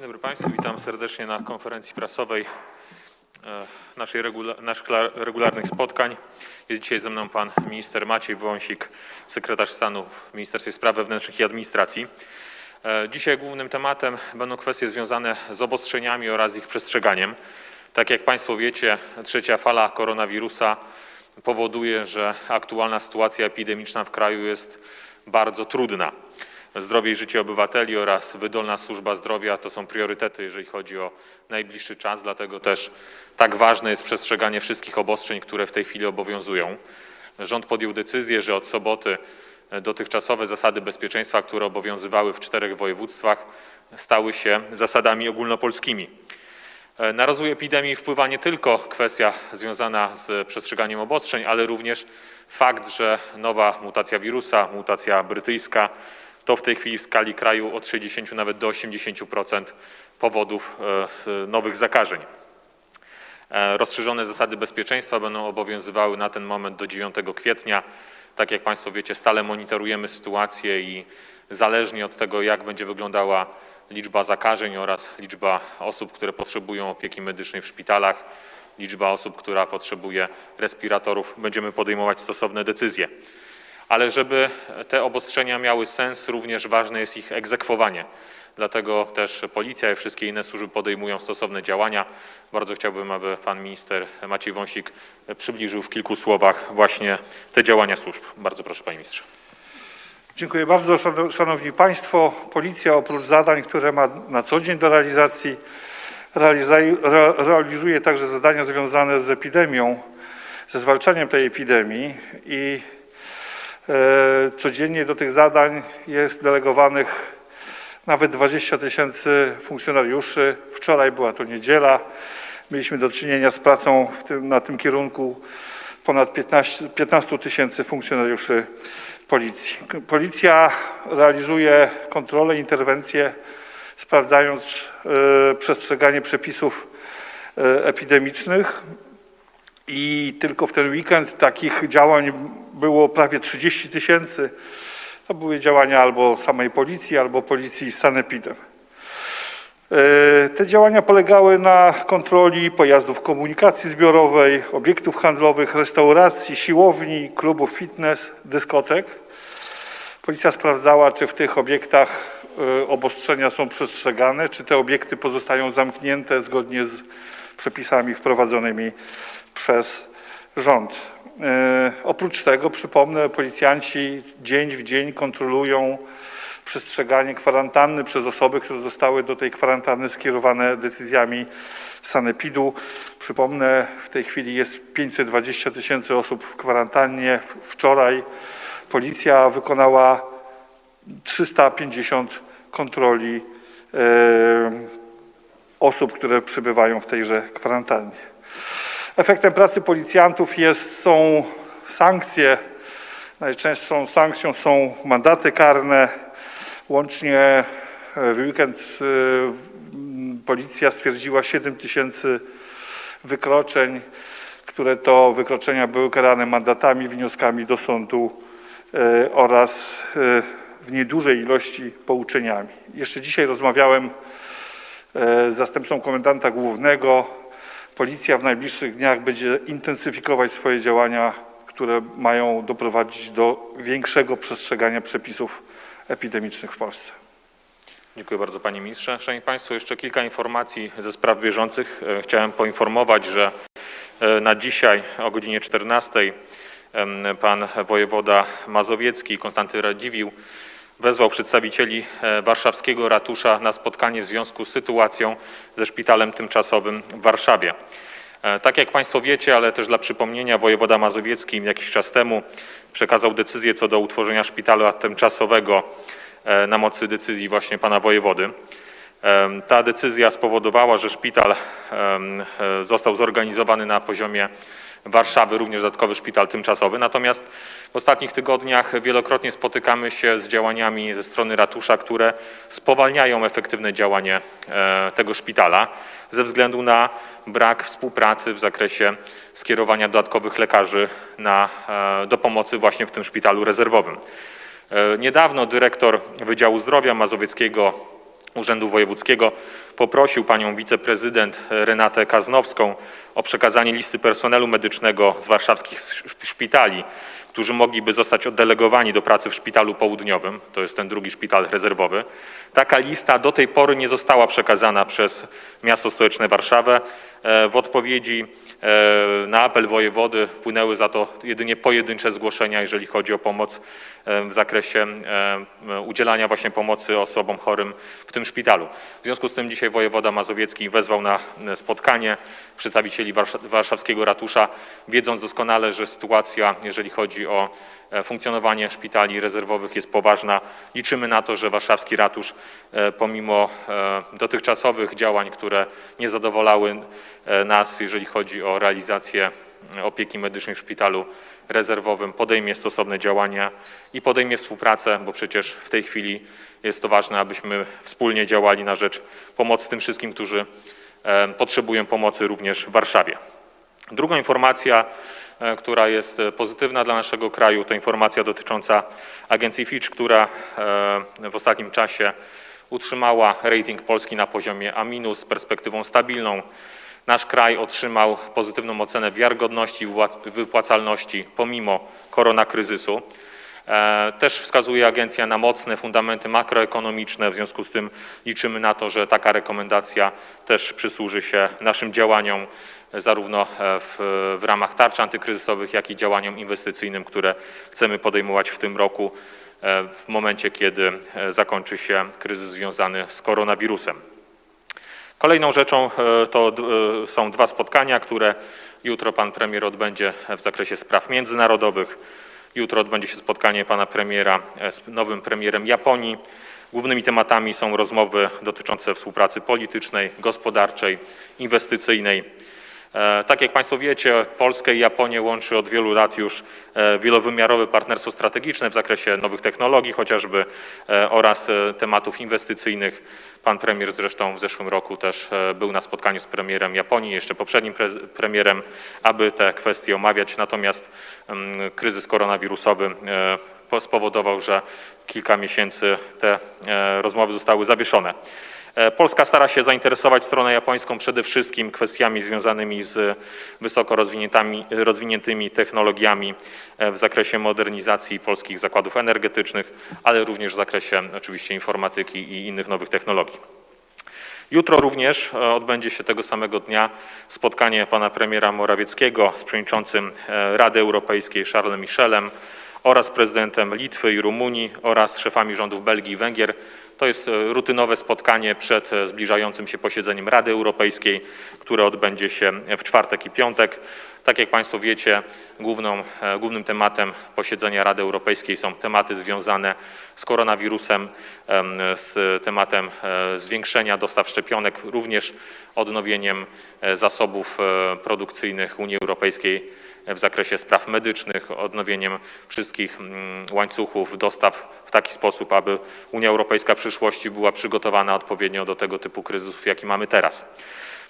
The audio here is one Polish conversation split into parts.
Dzień dobry Państwu, witam serdecznie na konferencji prasowej e, regula naszych kla- regularnych spotkań. Jest dzisiaj ze mną pan minister Maciej Wąsik, sekretarz stanu w Ministerstwie Spraw Wewnętrznych i Administracji. E, Dzisiaj głównym tematem będą kwestie związane z obostrzeniami oraz ich przestrzeganiem. Tak jak Państwo wiecie, trzecia fala koronawirusa powoduje, że aktualna sytuacja epidemiczna w kraju jest bardzo trudna. Zdrowie i życie obywateli oraz wydolna służba zdrowia to są priorytety, jeżeli chodzi o najbliższy czas, dlatego też tak ważne jest przestrzeganie wszystkich obostrzeń, które w tej chwili obowiązują. Rząd podjął decyzję, że od soboty dotychczasowe zasady bezpieczeństwa, które obowiązywały w czterech województwach, stały się zasadami ogólnopolskimi. E, Na rozwój epidemii wpływa nie tylko kwestia związana z przestrzeganiem obostrzeń, ale również fakt, że nowa mutacja wirusa, mutacja brytyjska, to w tej chwili w skali kraju od 60 nawet do 80% powodów e, nowych zakażeń. E, Rozszerzone zasady bezpieczeństwa będą obowiązywały na ten moment do 9 kwietnia. Tak jak Państwo wiecie, stale monitorujemy sytuację i zależnie od tego, jak będzie wyglądała liczba zakażeń oraz liczba osób, które potrzebują opieki medycznej w szpitalach, liczba osób, która potrzebuje respiratorów, będziemy podejmować stosowne decyzje. Ale żeby te obostrzenia miały sens, również ważne jest ich egzekwowanie. Dlatego też policja i wszystkie inne służby podejmują stosowne działania. Bardzo chciałbym, aby pan minister Maciej Wąsik przybliżył w kilku słowach właśnie te działania służb. Bardzo proszę, panie ministrze. Dziękuję bardzo. Szano- Szanowni Państwo, Policja oprócz zadań, które ma na co dzień do realizacji, realizuje także zadania związane z epidemią, ze zwalczaniem tej epidemii i codziennie do tych zadań jest delegowanych nawet 20 tysięcy funkcjonariuszy. Wczoraj była to niedziela. Mieliśmy do czynienia z pracą tym, na tym kierunku ponad 15 15 tysięcy funkcjonariuszy policji. Policja realizuje kontrole, interwencje, sprawdzając e, przestrzeganie przepisów e, epidemicznych. I tylko w ten weekend takich działań było prawie 30 tysięcy. To były działania albo samej policji, albo policji z sanepidem. E, Te działania polegały na kontroli pojazdów komunikacji zbiorowej, obiektów handlowych, restauracji, siłowni, klubów fitness, dyskotek. Policja sprawdzała, czy w tych obiektach e, obostrzenia są przestrzegane, czy te obiekty pozostają zamknięte zgodnie z przepisami wprowadzonymi przez rząd. E, Oprócz tego, przypomnę, policjanci dzień w dzień kontrolują przestrzeganie kwarantanny przez osoby, które zostały do tej kwarantanny skierowane decyzjami sanepidu. Przypomnę, w tej chwili jest 520 tysięcy osób w kwarantannie. Wczoraj policja wykonała 350 kontroli e, osób, które przebywają w tejże kwarantannie. Efektem pracy policjantów jest, są sankcje. Najczęstszą sankcją są mandaty karne. Łącznie e, w weekend e, policja stwierdziła 7 tysięcy wykroczeń, które to wykroczenia były karane mandatami, wnioskami do sądu e, oraz w niedużej ilości pouczeniami. Jeszcze dzisiaj rozmawiałem z zastępcą komendanta głównego. Policja w najbliższych dniach będzie intensyfikować swoje działania, które mają doprowadzić do większego przestrzegania przepisów epidemicznych w Polsce. Dziękuję bardzo panie ministrze. Szanowni Państwo, jeszcze kilka informacji ze spraw bieżących. E, Chciałem poinformować, że e, na dzisiaj o godzinie 14 em, pan wojewoda mazowiecki Konstanty Radziwiłł wezwał przedstawicieli e, warszawskiego ratusza na spotkanie w związku z sytuacją ze szpitalem tymczasowym w Warszawie. E, Tak jak Państwo wiecie, ale też dla przypomnienia, wojewoda mazowiecki jakiś czas temu przekazał decyzję co do utworzenia szpitala tymczasowego e, na mocy decyzji właśnie pana wojewody. Ta decyzja spowodowała, że szpital został zorganizowany na poziomie Warszawy, również dodatkowy szpital tymczasowy. Natomiast w ostatnich tygodniach wielokrotnie spotykamy się z działaniami ze strony ratusza, które spowalniają efektywne działanie e, tego szpitala ze względu na brak współpracy w zakresie skierowania dodatkowych lekarzy na, e, do pomocy właśnie w tym szpitalu rezerwowym. E, Niedawno dyrektor Wydziału Zdrowia Mazowieckiego Urzędu Wojewódzkiego poprosił panią wiceprezydent Renatę Kaznowską o przekazanie listy personelu medycznego z warszawskich sz- szpitali, którzy mogliby zostać oddelegowani do pracy w szpitalu południowym, to jest ten drugi szpital rezerwowy. Taka lista do tej pory nie została przekazana przez miasto stołeczne Warszawę. E, W odpowiedzi e, na apel wojewody wpłynęły za to jedynie pojedyncze zgłoszenia, jeżeli chodzi o pomoc e, w zakresie udzielania właśnie pomocy osobom chorym w tym szpitalu. W związku z tym dzisiaj wojewoda mazowiecki wezwał na spotkanie przedstawicieli warsza- warszawskiego ratusza, wiedząc doskonale, że sytuacja, jeżeli chodzi o funkcjonowanie szpitali rezerwowych jest poważna. Liczymy na to, że warszawski ratusz pomimo e, dotychczasowych działań, które nie zadowalały e, nas, jeżeli chodzi o realizację e, opieki medycznej w szpitalu rezerwowym, podejmie stosowne działania i podejmie współpracę, bo przecież w tej chwili jest to ważne, abyśmy wspólnie działali na rzecz pomocy tym wszystkim, którzy e, potrzebują pomocy również w Warszawie. Drugą informacja, e, która jest e, pozytywna dla naszego kraju, to informacja dotycząca agencji Fitch, która e, w ostatnim czasie utrzymała rating Polski na poziomie A- z perspektywą stabilną. Nasz kraj otrzymał pozytywną ocenę wiarygodności i wypłac- wypłacalności pomimo koronakryzysu. E, Też wskazuje agencja na mocne fundamenty makroekonomiczne, w związku z tym liczymy na to, że taka rekomendacja też przysłuży się naszym działaniom e, zarówno e, w, w ramach tarcz antykryzysowych, jak i działaniom inwestycyjnym, które chcemy podejmować w tym roku e, w momencie, kiedy e, zakończy się kryzys związany z koronawirusem. Kolejną rzeczą to są dwa spotkania, które jutro pan premier odbędzie w zakresie spraw międzynarodowych. Jutro odbędzie się spotkanie pana premiera z nowym premierem Japonii. Głównymi tematami są rozmowy dotyczące współpracy politycznej, gospodarczej, inwestycyjnej. E, Tak jak Państwo wiecie, Polskę i Japonię łączy od wielu lat już e, wielowymiarowe partnerstwo strategiczne w zakresie nowych technologii chociażby e, oraz tematów inwestycyjnych. Pan premier zresztą w zeszłym roku też był na spotkaniu z premierem Japonii, jeszcze poprzednim premierem, aby te kwestie omawiać. Natomiast mm, kryzys koronawirusowy po- spowodował, że kilka miesięcy te rozmowy zostały zawieszone. E, Polska stara się zainteresować stronę japońską przede wszystkim kwestiami związanymi z wysoko rozwiniętymi, technologiami e, w zakresie modernizacji polskich zakładów energetycznych, ale również w zakresie oczywiście informatyki i innych nowych technologii. Jutro również e, odbędzie się tego samego dnia spotkanie pana premiera Morawieckiego z przewodniczącym Rady Europejskiej Charlesem Michelem oraz prezydentem Litwy i Rumunii oraz szefami rządów Belgii i Węgier. To jest e, rutynowe spotkanie przed e, zbliżającym się posiedzeniem Rady Europejskiej, które odbędzie się w czwartek i piątek. Tak jak Państwo wiecie, główną, e, głównym tematem posiedzenia Rady Europejskiej są tematy związane z koronawirusem, em, z tematem zwiększenia dostaw szczepionek, również odnowieniem zasobów produkcyjnych Unii Europejskiej w zakresie spraw medycznych, odnowieniem wszystkich mm, łańcuchów dostaw w taki sposób, aby Unia Europejska w przyszłości była przygotowana odpowiednio do tego typu kryzysów, jaki mamy teraz.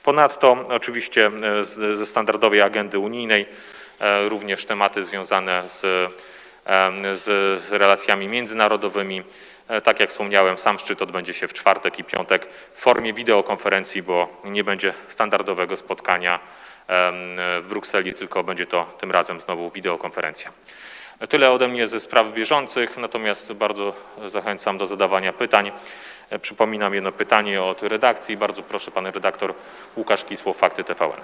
Ponadto oczywiście e, ze standardowej agendy unijnej e, również tematy związane z, em, z, z relacjami międzynarodowymi. E, Tak jak wspomniałem, sam szczyt odbędzie się w czwartek i piątek w formie wideokonferencji, bo nie będzie standardowego spotkania w Brukseli, tylko będzie to tym razem znowu wideokonferencja. Tyle ode mnie ze spraw bieżących, natomiast bardzo zachęcam do zadawania pytań. Przypominam jedno pytanie od redakcji. Bardzo proszę, pan redaktor Łukasz Kisło, Fakty TVN.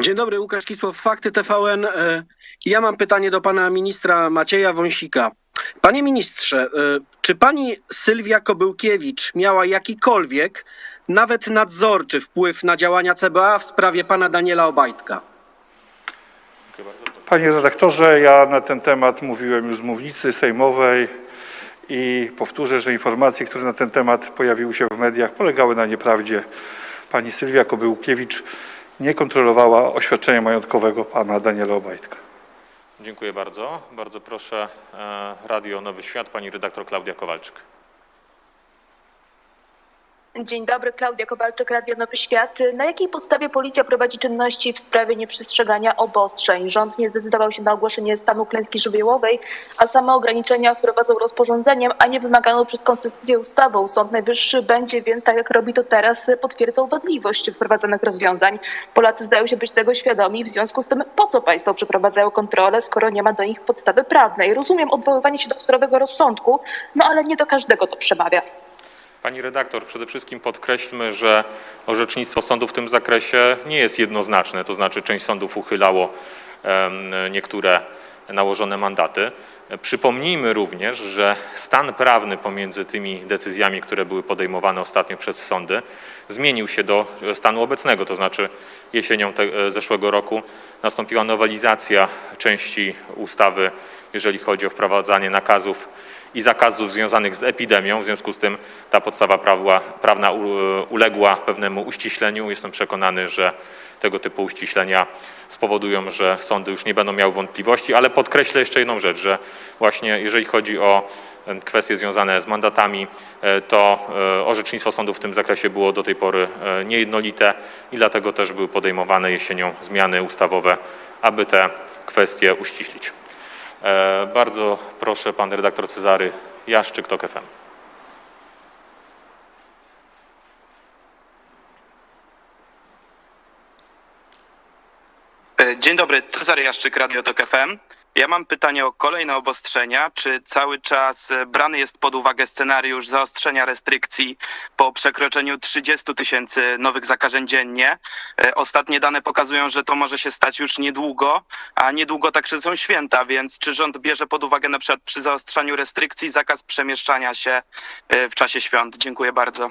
Dzień dobry, Łukasz Kisłow, Fakty TVN. E, Ja mam pytanie do pana ministra Macieja Wąsika. Panie ministrze, e, czy pani Sylwia Kobyłkiewicz miała jakikolwiek, nawet nadzorczy wpływ na działania CBA w sprawie pana Daniela Obajtka? Panie redaktorze, ja na ten temat mówiłem już z mównicy sejmowej i powtórzę, że informacje, które na ten temat pojawiły się w mediach, polegały na nieprawdzie. Pani Sylwia Kobyłkiewicz nie kontrolowała oświadczenia majątkowego pana Daniela Obajtka. Dziękuję bardzo. Bardzo proszę e, Radio Nowy Świat, pani redaktor Klaudia Kowalczyk. Dzień dobry, Klaudia Kowalczyk, Radio Nowy Świat. Na jakiej podstawie policja prowadzi czynności w sprawie nieprzestrzegania obostrzeń? Rząd nie zdecydował się na ogłoszenie stanu klęski żywiołowej, a same ograniczenia wprowadzą rozporządzeniem, a nie wymaganą przez konstytucję ustawą. Sąd Najwyższy będzie więc, tak jak robi to teraz, potwierdzał wadliwość wprowadzonych rozwiązań. Polacy zdają się być tego świadomi, w związku z tym po co państwo przeprowadzają kontrolę, skoro nie ma do nich podstawy prawnej? Rozumiem odwoływanie się do zdrowego rozsądku, no ale nie do każdego to przemawia. Pani redaktor, przede wszystkim podkreślmy, że orzecznictwo sądu w tym zakresie nie jest jednoznaczne, to znaczy część sądów uchylało niektóre nałożone mandaty. Przypomnijmy również, że stan prawny pomiędzy tymi decyzjami, które były podejmowane ostatnio przez sądy, zmienił się do stanu obecnego, to znaczy jesienią te, zeszłego roku nastąpiła nowelizacja części ustawy, jeżeli chodzi o wprowadzanie nakazów i zakazów związanych z epidemią. W związku z tym ta podstawa prawa, prawna uległa pewnemu uściśleniu. Jestem przekonany, że tego typu uściślenia spowodują, że sądy już nie będą miały wątpliwości, ale podkreślę jeszcze jedną rzecz, że właśnie jeżeli chodzi o em, kwestie związane z mandatami, e, to e, orzecznictwo sądu w tym zakresie było do tej pory e, niejednolite i dlatego też były podejmowane jesienią zmiany ustawowe, aby te kwestie uściślić. E, Bardzo proszę, pan redaktor Cezary Jaszczyk, TOK FM. Dzień dobry, Cezary Jaszczyk, Radio Tok FM. Ja mam pytanie o kolejne obostrzenia. Czy cały czas brany jest pod uwagę scenariusz zaostrzenia restrykcji po przekroczeniu 30 tysięcy nowych zakażeń dziennie? E, Ostatnie dane pokazują, że to może się stać już niedługo, a niedługo także są święta, więc czy rząd bierze pod uwagę na przykład przy zaostrzaniu restrykcji zakaz przemieszczania się e, w czasie świąt? Dziękuję bardzo.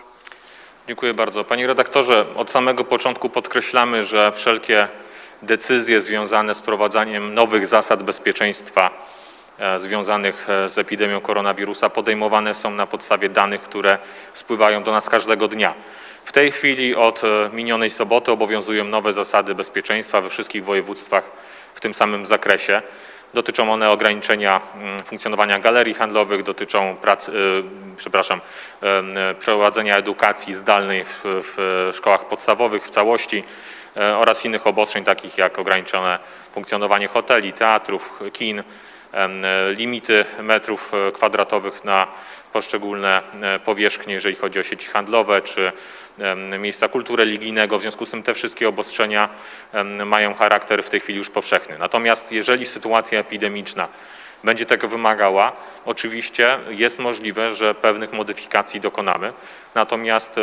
Dziękuję bardzo. Panie redaktorze, od samego początku podkreślamy, że wszelkie decyzje związane z wprowadzaniem nowych zasad bezpieczeństwa e, związanych e, z epidemią koronawirusa podejmowane są na podstawie danych, które spływają do nas każdego dnia. W tej chwili od e, minionej soboty obowiązują nowe zasady bezpieczeństwa we wszystkich województwach w tym samym zakresie. Dotyczą one ograniczenia mm, funkcjonowania galerii handlowych, dotyczą prac, y, przepraszam, em, e, prowadzenia edukacji zdalnej w, w szkołach podstawowych w całości e, oraz innych obostrzeń, takich jak ograniczone funkcjonowanie hoteli, teatrów, kin, limity metrów e, kwadratowych na poszczególne e, powierzchnie, jeżeli chodzi o sieci handlowe czy miejsca kultu religijnego. W związku z tym te wszystkie obostrzenia mają charakter w tej chwili już powszechny. Natomiast jeżeli sytuacja epidemiczna będzie tego wymagała, oczywiście jest możliwe, że pewnych modyfikacji dokonamy. Natomiast e,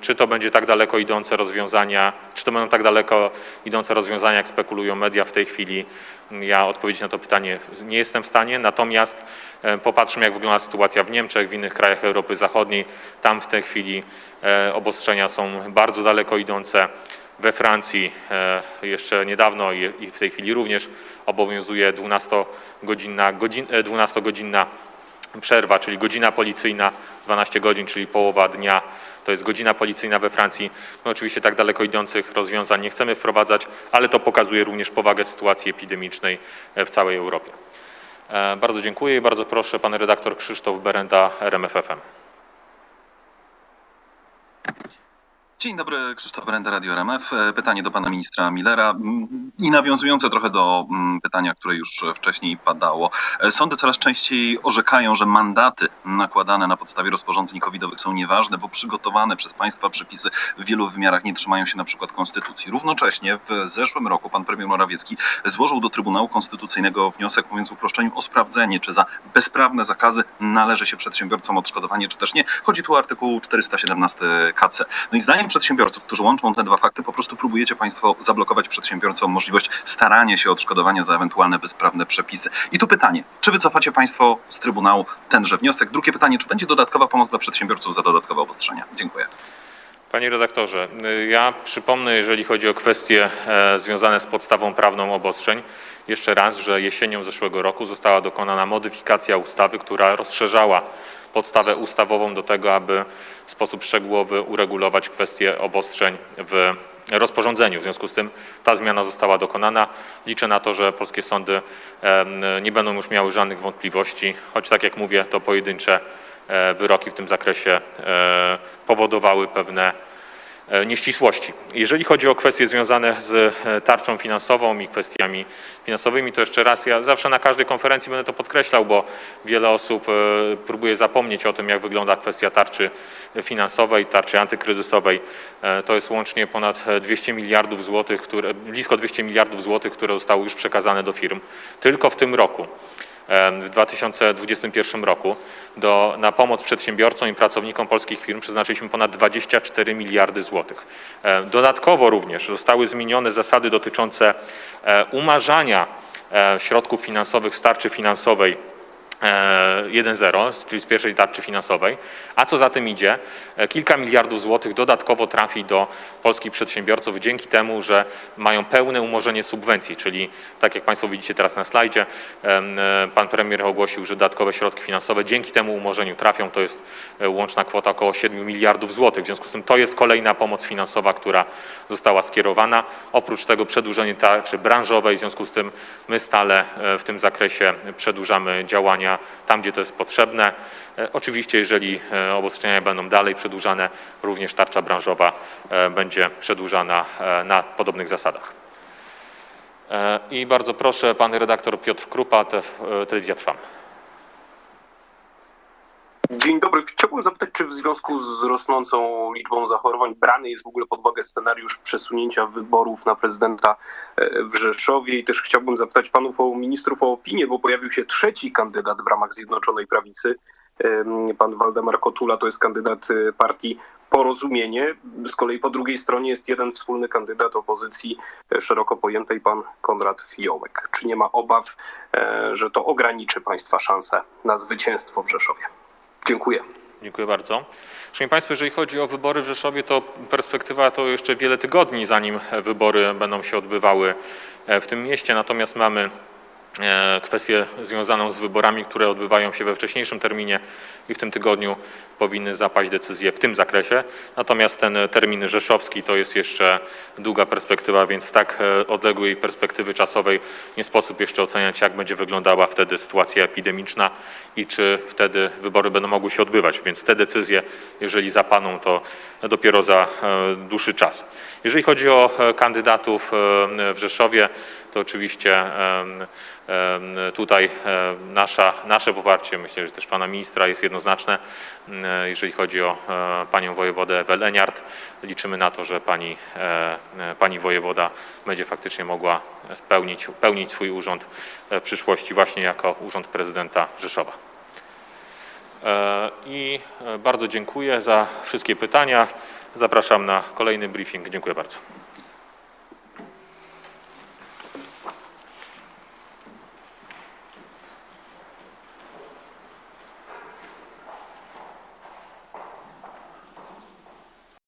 czy to będzie tak daleko idące rozwiązania, czy to będą tak daleko idące rozwiązania, jak spekulują media w tej chwili, ja odpowiedzieć na to pytanie nie jestem w stanie. Natomiast e, popatrzmy, jak wygląda sytuacja w Niemczech, w innych krajach Europy Zachodniej. Tam w tej chwili e, obostrzenia są bardzo daleko idące. We Francji e, jeszcze niedawno i w tej chwili również obowiązuje 12-godzinna, godzin, e, 12-godzinna przerwa, czyli godzina policyjna, 12 godzin, czyli połowa dnia. To jest godzina policyjna we Francji. My oczywiście tak daleko idących rozwiązań nie chcemy wprowadzać, ale to pokazuje również powagę sytuacji epidemicznej w całej Europie. E, Bardzo dziękuję i bardzo proszę pan redaktor Krzysztof Berenda, RMFFM. Dzień dobry, Krzysztof Brenda, Radio RMF. E, Pytanie do pana ministra Millera i nawiązujące trochę do pytania, które już wcześniej padało. E, Sądy coraz częściej orzekają, że mandaty nakładane na podstawie rozporządzeń covidowych są nieważne, bo przygotowane przez państwa przepisy w wielu wymiarach nie trzymają się na przykład konstytucji. Równocześnie w zeszłym roku pan premier Morawiecki złożył do Trybunału Konstytucyjnego wniosek, mówiąc w uproszczeniu, o sprawdzenie, czy za bezprawne zakazy należy się przedsiębiorcom odszkodowanie, czy też nie. Chodzi tu o artykuł 417 KC. No i zdaniem przedsiębiorców, którzy łączą te dwa fakty, po prostu próbujecie Państwo zablokować przedsiębiorcom możliwość starania się o odszkodowanie za ewentualne bezprawne przepisy. I tu pytanie, czy wycofacie Państwo z Trybunału tenże wniosek? Drugie pytanie, czy będzie dodatkowa pomoc dla przedsiębiorców za dodatkowe obostrzenia? Dziękuję. Panie redaktorze, ja przypomnę, jeżeli chodzi o kwestie e, związane z podstawą prawną obostrzeń, jeszcze raz, że jesienią zeszłego roku została dokonana modyfikacja ustawy, która rozszerzała podstawę ustawową do tego, aby w sposób szczegółowy uregulować kwestie obostrzeń w rozporządzeniu. W związku z tym ta zmiana została dokonana. Liczę na to, że polskie sądy nie będą już miały żadnych wątpliwości, choć tak jak mówię, to pojedyncze e, wyroki w tym zakresie e, powodowały pewne nieścisłości. Jeżeli chodzi o kwestie związane z e, tarczą finansową i kwestiami finansowymi, to jeszcze raz, ja zawsze na każdej konferencji będę to podkreślał, bo wiele osób e, próbuje zapomnieć o tym, jak wygląda kwestia tarczy finansowej, tarczy antykryzysowej. E, To jest łącznie ponad 200 miliardów złotych, które, blisko 200 miliardów złotych, które zostały już przekazane do firm tylko w tym roku w 2021 roku do, na pomoc przedsiębiorcom i pracownikom polskich firm przeznaczyliśmy ponad 24 miliardy złotych. Dodatkowo również zostały zmienione zasady dotyczące e, umarzania e, środków finansowych z tarczy finansowej 1.0, czyli z pierwszej tarczy finansowej, a co za tym idzie, e, kilka miliardów złotych dodatkowo trafi do polskich przedsiębiorców dzięki temu, że mają pełne umorzenie subwencji, czyli tak jak Państwo widzicie teraz na slajdzie, e, Pan Premier ogłosił, że dodatkowe środki finansowe dzięki temu umorzeniu trafią, to jest e, łączna kwota około 7 miliardów złotych, w związku z tym to jest kolejna pomoc finansowa, która została skierowana. Oprócz tego przedłużenie tarczy branżowej, w związku z tym my stale e, w tym zakresie przedłużamy działania tam, gdzie to jest potrzebne. E, Oczywiście, jeżeli e, obostrzenia będą dalej przedłużane, również tarcza branżowa e, będzie przedłużana na podobnych zasadach. I bardzo proszę, pan redaktor Piotr Krupa, te, Telewizja Trwam. Dzień dobry. Chciałbym zapytać, czy w związku z rosnącą liczbą zachorowań brany jest w ogóle pod uwagę scenariusz przesunięcia wyborów na prezydenta e, w Rzeszowie i też chciałbym zapytać panów o ministrów o opinię, bo pojawił się trzeci kandydat w ramach Zjednoczonej Prawicy. Pan Waldemar Kotula to jest kandydat e, partii Porozumienie. Z kolei po drugiej stronie jest jeden wspólny kandydat opozycji e, szeroko pojętej, pan Konrad Fiołek. Czy nie ma obaw, że to ograniczy państwa szanse na zwycięstwo w Rzeszowie? Dziękuję. Dziękuję bardzo. Szanowni Państwo, jeżeli chodzi o wybory w Rzeszowie, to perspektywa to jeszcze wiele tygodni, zanim wybory będą się odbywały e, w tym mieście. Natomiast mamy kwestię związaną z wyborami, które odbywają się we wcześniejszym terminie i w tym tygodniu powinny zapaść decyzje w tym zakresie. Natomiast ten termin rzeszowski to jest jeszcze długa perspektywa, więc tak e, odległej perspektywy czasowej nie sposób jeszcze oceniać, jak będzie wyglądała wtedy sytuacja epidemiczna i czy wtedy wybory będą mogły się odbywać. Więc te decyzje, jeżeli zapaną, to dopiero za e, dłuższy czas. Jeżeli chodzi o e, kandydatów e, w Rzeszowie, to oczywiście tutaj nasza, nasze poparcie, myślę, że też pana ministra jest jednoznaczne. Jeżeli chodzi o e, panią wojewodę Ewę Leniart, liczymy na to, że pani, e, e, pani wojewoda będzie faktycznie mogła spełnić, pełnić swój urząd w przyszłości właśnie jako urząd prezydenta Rzeszowa. E, I e, bardzo dziękuję za wszystkie pytania. Zapraszam na kolejny briefing. Dziękuję bardzo.